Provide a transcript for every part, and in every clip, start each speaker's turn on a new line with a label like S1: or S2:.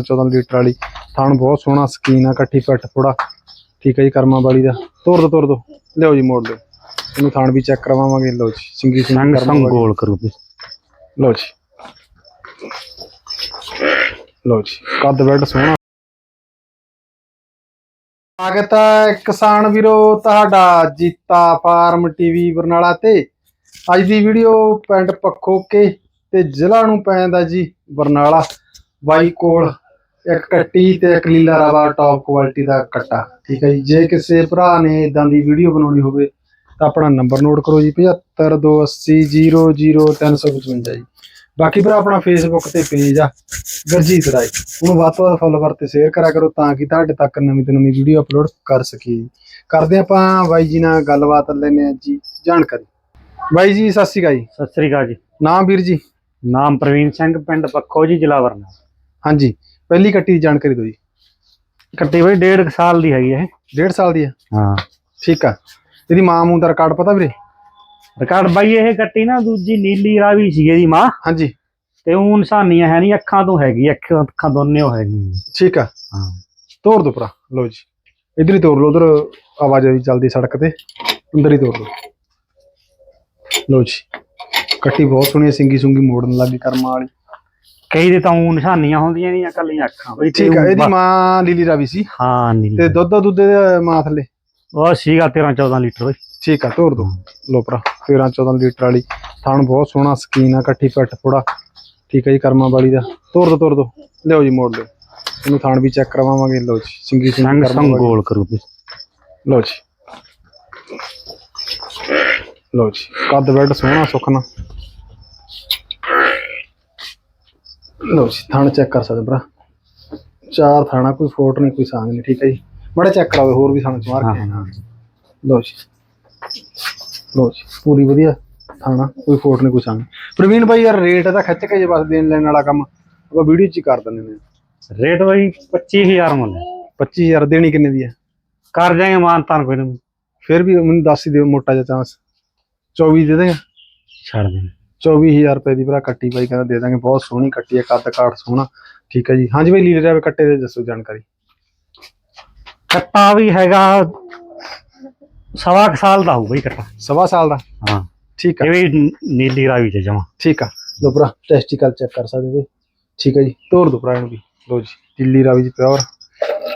S1: 14 litre ਵਾਲੀ। ਥਣ ਬਹੁਤ ਸੋਹਣਾ ਸਕੀਨ ਆ ਇਕੱਠੀ ਪੱਟ ਥੋੜਾ ਠੀਕ ਹੈ ਜੀ ਕਰਮਾਂ ਵਾਲੀ ਦਾ। ਤੋੜ ਦੋ ਤੋੜ ਦੋ। ਲਿਓ ਜੀ ਮੋੜ ਲਿਓ ਇਹਨੂੰ ਥਣ ਵੀ ਚੈੱਕ ਕਰਵਾਵਾਂਗੇ। ਲਓ ਜੀ ਸਿੰਗੀ
S2: ਸੰਗ
S1: ਕਰਮਾਂ
S2: ਗੋਲ ਕਰੂ ਵੀ।
S1: ਲਓ ਜੀ। ਲਓ ਜੀ ਕੱਦ ਬੈਡ ਸੋਹਣਾ। ਸਵਾਗਤ ਹੈ ਕਿਸਾਨ ਵੀਰੋ ਤੁਹਾਡਾ ਜੀਤਾ ਫਾਰਮ ਟੀਵੀ ਬਰਨਾਲਾ ਤੇ। ਅੱਜ ਦੀ ਵੀਡੀਓ ਪਿੰਡ ਪੱਖੋਕੇ ਤੇ ਜ਼ਿਲ੍ਹਾ ਨੂੰ ਪੈਂਦਾ ਜੀ ਬਰਨਾਲਾ। ਬਾਈ ਕੋਲ ਇੱਕ ਕੱਟੀ ਤੇ ਇੱਕ ਲੀਲਾ ਰਾਵਾ ਟੌਪ ਕੁਆਲਿਟੀ ਦਾ ਕੱਟਾ। ਠੀਕ ਹੈ ਜੀ ਜੇ ਕਿਸੇ ਭਰਾ ਨੇ ਇਦਾਂ ਦੀ ਵੀਡੀਓ ਬਣਾਉਣੀ ਹੋਵੇ ਤਾਂ ਆਪਣਾ ਨੰਬਰ ਨੋਟ ਕਰੋ ਜੀ 7528000355 ਜੀ। ਬਾਕੀ ਭਰਾ ਆਪਣਾ ਫੇਸਬੁੱਕ ਤੇ ਪੇਜ ਆ ਗਰਜੀਤ ਰਾਏ। ਉਹਨੂੰ ਵੱਧ ਤੋਂ ਵੱਧ ਫੋਲੋਵਰ ਤੇ ਸ਼ੇਅਰ ਕਰਿਆ ਕਰੋ ਤਾਂ ਕਿ ਤੁਹਾਡੇ ਤੱਕ ਨਵੀਂ ਤੋਂ ਨਵੀਂ ਵੀਡੀਓ ਅਪਲੋਡ ਕਰ ਸਕੀਏ। ਕਰਦੇ ਆਪਾਂ ਬਾਈ ਜੀ ਨਾਲ ਗੱਲਬਾਤ ਲੈਨੇ ਆ ਜੀ ਜਾਣਕਾਰੀ। ਬਾਈ ਜੀ ਸਤਿ ਸ਼੍ਰੀ ਅਕਾਲ ਜੀ।
S2: ਸਤਿ ਸ੍ਰੀ ਅਕਾਲ ਜੀ।
S1: ਨਾਮ ਵੀਰ ਜੀ।
S2: ਨਾਮ ਪ੍ਰਵੀਨ ਸਿੰਘ ਪਿੰਡ ਪੱਖੋ ਜੀ ਜ਼ਿਲ੍ਹਾ ਵਰਨਾ।
S1: ਹਾਂਜੀ। ਪਹਿਲੀ ਕੱਟੀ ਦੀ ਜਾਣਕਾਰੀ ਦਿਓ ਜੀ।
S2: ਕੱਟੀ ਬਈ ਡੇਢ ਸਾਲ ਦੀ ਹੈਗੀ ਇਹ।
S1: ਡੇਢ ਸਾਲ ਦੀ ਆ
S2: ਹਾਂ।
S1: ਠੀਕ ਆ। ਇਹਦੀ ਮਾਂ ਮੂੰ ਦਾ ਰਿਕਾਰਡ ਪਤਾ ਵੀਰੇ?
S2: ਰਿਕਾਰਡ ਬਾਈ ਇਹ ਕੱਟੀ ਨਾ ਦੂਜੀ ਨੀਲੀ ਰਾਵੀ ਸੀ ਇਹਦੀ ਮਾਂ।
S1: ਹਾਂਜੀ।
S2: ਤੇ ਉਹ ਨਿਸ਼ਾਨੀਆਂ ਹੈ ਨਹੀਂ ਅੱਖਾਂ ਤੋਂ ਹੈਗੀ ਅੱਖਾਂ ਅੱਖਾਂ ਦੋਨੇ ਹੈਗੀ
S1: ਠੀਕ ਆ।
S2: ਹਾਂ।
S1: ਤੋੜ ਦੋ ਭਰਾ ਲਓ ਜੀ। ਇਧਰ ਹੀ ਤੋੜ ਲਓ ਉਧਰ ਆਵਾਜ਼ ਆਈ ਚੱਲਦੀ ਸੜਕ ਤੇ। ਅੰਦਰ ਹੀ ਤੋੜ ਲਓ। ਲਓ ਜੀ। ਕੱਟੀ ਬਹੁਤ ਸੋਹਣੀ ਹੈ, ਸਿੰਗੀ ਸੁੰਗੀ ਮੋੜਨ ਲੱਗੀ ਕਰਮਾਂ ਵਾਲੀ।
S2: ਕਈ ਦੇ ਤਾਂ ਉਹ ਨਿਸ਼ਾਨੀਆਂ ਹੁੰਦੀਆਂ ਨਹੀਂ ਕੱਲੀਆਂ ਅੱਖਾਂ ਬਈ
S1: ਠੀਕ ਆ ਇਹਦੀ ਮਾਂ ਲੀਲੀ ਰਾਵੀ ਸੀ।
S2: ਹਾਂ ਨੀਲੀ
S1: ਤੇ ਦੁੱਧ ਦੁੱਧ ਦੇ ਮਾਂ ਥੱਲੇ?
S2: ਉਹ ਸੀਗਾ 13 14 ਲੀਟਰ ਬਈ।
S1: ਠੀਕ ਆ ਤੋੜ ਦੋ। ਭਰਾ 13 14 ਲੀਟਰ ਵਾਲੀ। ਥਣ ਬਹੁਤ ਸੋਹਣਾ ਸਕੀਨ ਆ ਇਕੱਠੀ ਪੱਟ ਥੋੜਾ ਠੀਕ ਹੈ ਜੀ ਕਰਮਾਂ ਵਾਲੀ ਦਾ। ਤੋੜ ਦੋ ਤੋੜ ਦੋ। ਲਿਓ ਜੀ ਮੋੜ ਲਿਓ ਇਹਨੂੰ ਥਣ ਵੀ ਚੈੱਕ ਕਰਵਾਵਾਂਗੇ। ਲਓ ਜੀ ਸਿੰਗੀ
S2: ਸੰਗ
S1: ਕਰਮਾਂ
S2: ਗੋਲ ਕਰੂ ਵੀ
S1: ਲਓ ਜੀ। ਲਓ ਜੀ ਕੱਦ ਬੈਡ ਸੋਹਣਾ ਸੁਖਣਾ ਲਓ ਜੀ ਥਣ ਚੈੱਕ ਕਰ ਸਕਦੇ ਭਰਾ। ਚਾਰ ਥਾਣਾ ਕੋਈ ਫੋਟ ਨਹੀਂ ਕੋਈ ਸਾਂਗ ਨਹੀਂ ਠੀਕ ਹੈ ਜੀ? ਬੜਾ ਚੈੱਕ ਕਰਾਵੇ ਹੋਰ ਵੀ ਥਾਣਾ ਚ ਮਾਰ ਕੇ।
S2: ਹਾਂ
S1: ਲਓ ਜੀ। ਲਓ ਜੀ ਪੂਰੀ ਵਧੀਆ ਥਾਣਾ ਕੋਈ ਫੋਟ ਨਹੀਂ ਕੋਈ ਸੰਗ ਪ੍ਰਵੀਨ ਭਾਈ ਯਾਰ ਰੇਟ ਤਾਂ ਖਿੱਚ ਕੇ ਜੇ ਬਸ ਦੇਣ ਲੈਣ ਵਾਲਾ ਕੰਮ ਆਪਾਂ ਵੀਡੀਓ 'ਚ ਹੀ ਕਰ ਦਿੰਦੇ ਨੇ।
S2: ਰੇਟ ਬਈ 25000 ਮੁੱਲ ਹੈ।
S1: 25000 ਦੇਣੀ ਕਿੰਨੇ ਦੀ ਹੈ?
S2: ਕਰ ਜਾਏਗਾ ਮਾਨ ਤਾਨ ਕੋਈ ਨਾ।
S1: ਫਿਰ ਵੀ ਮੈਨੂੰ ਦੱਸ ਹੀ ਦਿਓ ਮੋਟਾ ਜਿਹਾ ਚਾਂਸ 24 ਦੇ ਦੇਗਾ।
S2: ਛੱਡ ਦੇ
S1: 24000 ਰੁਪਏ ਦੀ ਭਰਾ ਕੱਟੀ ਬਾਈ ਕਹਿੰਦਾ ਦੇ ਦਾਂਗੇ ਬਹੁਤ ਸੋਹਣੀ ਕੱਟੀ ਹੈ ਕੱਦ ਕਾਠ ਸੋਹਣਾ। ਠੀਕ ਹੈ ਜੀ। ਹਾਂਜੀ ਬਾਈ ਲੀਡਰ ਆਵੇ ਕੱਟੇ ਦੇ ਦੱਸੋ ਜਾਣਕਾਰੀ।
S2: ਕੱਟਾ ਵੀ ਹੈਗਾ ਸਵਾ ਸਾਲ ਦਾ ਹੋਊ ਬਈ ਕੱਟਾ।
S1: ਸਵਾ ਸਾਲ ਦਾ?
S2: ਹਾਂ।
S1: ਠੀਕ ਆ।
S2: ਇਹ ਵੀ ਨੀਲੀ ਰਾਵੀ ਚ ਜਮਾ।
S1: ਠੀਕ ਆ। ਲੋ ਭਰਾ ਟੈਸਟੀਕਲ ਚੈੱਕ ਕਰ ਸਕਦੇ ਜੀ। ਠੀਕ ਹੈ ਜੀ। ਤੋੜ ਦੋ ਭਰਾ ਇਹਨੂੰ ਵੀ। ਲੋ ਜੀ ਦਿੱਲੀ ਰਾਵੀ ਜੀ ਪਿਓਰ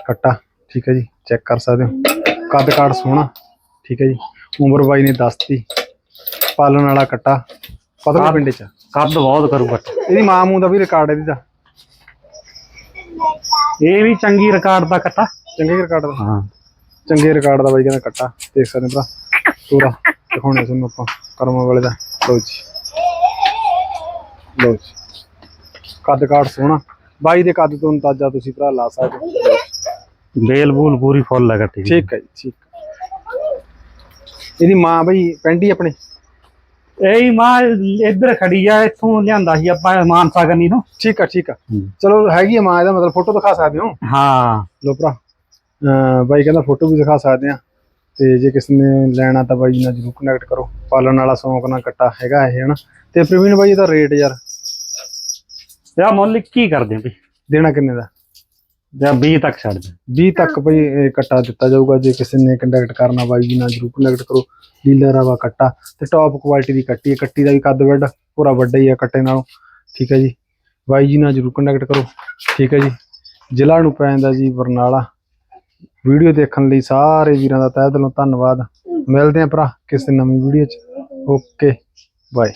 S1: ਕੱਟਾ। ਠੀਕ ਹੈ ਜੀ ਚੈੱਕ ਕਰ ਸਕਦੇ ਹੋ। ਕੱਦ ਕਾਠ ਸੋਹਣਾ। ਠੀਕ ਹੈ ਜੀ। ਉਮਰ ਬਾਈ ਨੇ ਦੱਸਤੀ। ਪਾਲਣ ਵਾਲਾ ਕੱਟਾ। ਪਤਾ ਨਹੀਂ ਪਿੰਡੇ ਚ।
S2: ਕੱਦ ਬਹੁਤ ਕਰੂ ਕੱਟਾ
S1: ਇਹਦੀ ਮਾਂ ਮੂੰ ਦਾ ਵੀ ਰਿਕਾਰਡ ਇਹਦੀ ਦਾ।
S2: ਇਹ ਵੀ ਚੰਗੀ ਰਿਕਾਰਡ ਦਾ ਕੱਟਾ।
S1: ਚੰਗੇ ਰਿਕਾਰਡ ਦਾ?
S2: ਹਾਂ।
S1: ਚੰਗੇ ਰਿਕਾਰਡ ਦਾ ਬਾਈ ਕਹਿੰਦਾ ਕੱਟਾ। ਦੇਖ ਸਕਦੇ ਭਰਾ ਪੂਰਾ ਦਿਖਾਉਣੇ ਤੁਹਾਨੂੰ ਆਪਾਂ ਕਰਮਾਂ ਵਾਲੇ ਦਾ। ਲਓ ਜੀ। ਲਓ ਜੀ। ਕੱਦ ਕਾਠ ਸੋਹਣਾ। ਬਾਈ ਦੇ ਕੱਦ ਤੋਂ ਅੰਦਾਜ਼ਾ ਤੁਸੀਂ ਭਰਾ ਲਾ ਸਕਦੇ
S2: ਬੇਲ ਬੂਲ ਪੂਰੀ ਫੁੱਲ ਕੱਟੀ ਦੀ।
S1: ਠੀਕ ਹੈ ਜੀ ਠੀਕ ਇਹਦੀ ਮਾਂ ਬਈ ਪੈਂਡੀ ਆਪਣੇ?
S2: ਇਹ ਮਾਂ ਇੱਧਰ ਖੜੀ ਆ ਇੱਥੋਂ ਲਿਆਂਦਾ ਸੀ ਆਪਾਂ ਮਾਨਸਾ ਕਰਨੀ ਤੋਂ।
S1: ਠੀਕ ਆ ਠੀਕ ਆ। ਚਲੋ ਹੈਗੀ ਆ ਮਾਂ ਇਹਦਾ ਮਤਲਬ ਫੋਟੋ ਦਿਖਾ ਸਕਦੇ ਹੋ?
S2: ਹਾਂ।
S1: ਲੋ ਭਰਾ। ਬਾਈ ਕਹਿੰਦਾ ਫੋਟੋ ਵੀ ਦਿਖਾ ਸਕਦੇ ਆ। ਤੇ ਜੇ ਕਿਸੇ ਨੇ ਲੈਣਾ ਤਾਂ ਬਾਈ ਨਾਲ ਜਰੂਰ ਕਨੈਕਟ ਕਰੋ। ਪਾਲਣ ਵਾਲਾ ਸ਼ੌਂਕ ਨਾਲ ਕੱਟਾ ਹੈਗਾ ਇਹ ਹਨਾ? ਤੇ ਪ੍ਰਵੀਨ ਬਾਈ ਇਹਦਾ ਰੇਟ ਯਾਰ?
S2: ਇਹ ਮੁੱਲ ਕੀ ਕਰਦੇ ਆ ਬਈ।
S1: ਦੇਣਾ ਕਿੰਨੇ ਦਾ?
S2: ਜਾਂ 20 ਤੱਕ ਛੱਡ ਦੇ।
S1: 20 ਤੱਕ ਇਹ ਕੱਟਾ ਦਿੱਤਾ ਜਾਊਗਾ ਜੇ ਕਿਸੇ ਨੇ ਕੰਟੈਕਟ ਕਰਨਾ ਬਾਈ ਜੀ ਨਾਲ ਜਰੂਰ ਕੰਟੈਕਟ ਕਰੋ। ਡੀਲਰ ਆਵਾ ਕੱਟਾ। ਤੇ ਟੌਪ ਕੁਆਲਿਟੀ ਦੀ ਕੱਟੀ ਹੈ। ਕੱਟੀ ਦਾ ਵੀ ਕੱਦ ਵੱਡ ਪੂਰਾ ਵੱਡਾ ਹੀ ਹੈ ਕੱਟੇ ਨਾਲੋਂ। ਠੀਕ ਹੈ ਜੀ। ਬਾਈ ਜੀ ਨਾਲ ਜਰੂਰ ਕੰਟੈਕਟ ਕਰੋ। ਠੀਕ ਹੈ ਜੀ। ਜ਼ਿਲ੍ਹਾ ਨੂੰ ਪੈ ਜਾਂਦਾ ਜੀ ਬਰਨਾਲਾ। ਵੀਡੀਓ ਦੇਖਣ ਲਈ ਸਾਰੇ ਵੀਰਾਂ ਦਾ ਤਹਿ ਦਿਲੋਂ ਧੰਨਵਾਦ। ਮਿਲਦੇ ਆਂ ਭਰਾ ਕਿਸੇ ਨਵੀਂ ਵੀਡੀਓ 'ਚ। ਓਕੇ। ਬਾਏ।